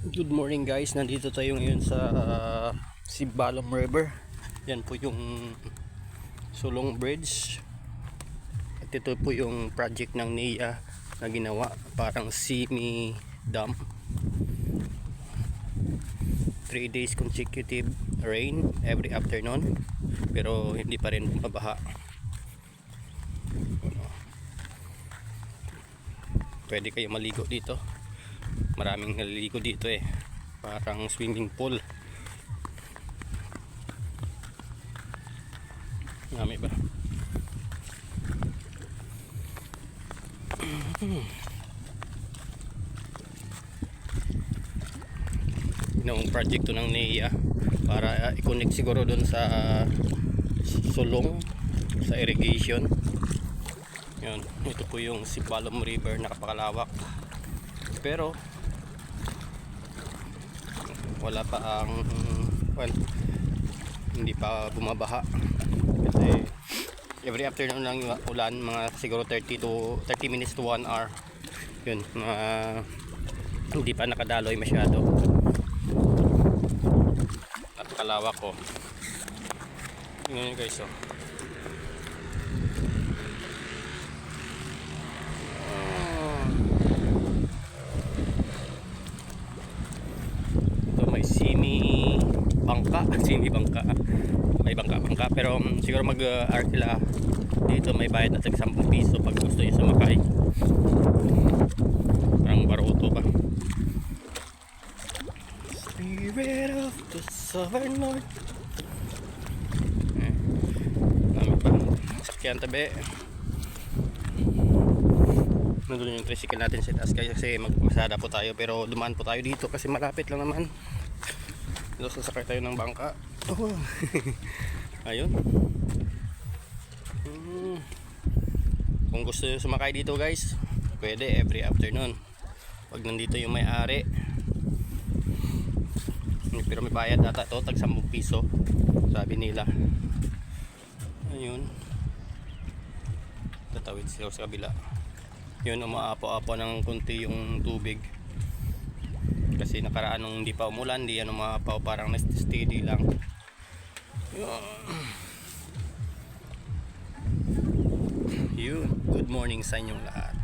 Good morning guys, nandito tayo ngayon sa uh, Sibalom River. Yan po yung Sulong Bridge. At ito po yung project ng NIA na ginawa, parang semi dam. 3 days consecutive rain every afternoon pero hindi pa rin bumabaha. Pwede kayo maligo dito maraming naliligo dito eh. Parang swimming pool. Marami ba? Ginawang project to ng NEA para uh, i-connect siguro doon sa sulong sa irrigation. Yun, ito po yung Sibalom River nakapakalawak. Pero wala pa ang well, hindi pa bumabaha. Kasi every afternoon lang yung ulan mga siguro 30 to 30 minutes to 1 hour. Yun mga hindi pa nakadaloy masyado. At kalawak ko yun yun guys oh ito may simi bangka simi bangka. May bangka bangka pero um, siguro mag uh, sila. Dito may bayad na tag 10 piso pag gusto nyo sumakay. Parang baruto ba? Spirit of the Southern North eh, dami pa. Sakyan tabi. Nandun yung tricycle natin sa taas kasi magpasada po tayo pero dumaan po tayo dito kasi malapit lang naman dito sasakay tayo ng bangka. Oh. ayun. Hmm. kung gusto nyo sumakay dito guys pwede every afternoon. Pag nandito yung may-ari. Pero may bayad ata to tag 10 piso sabi nila. Ayun. Tatawid sila sa kabila. Yun umaapo-apo ng kunti yung tubig kasi nakaraan nung hindi pa umulan hindi yan umaapaw parang steady lang. Yun yun. Good morning sa inyong lahat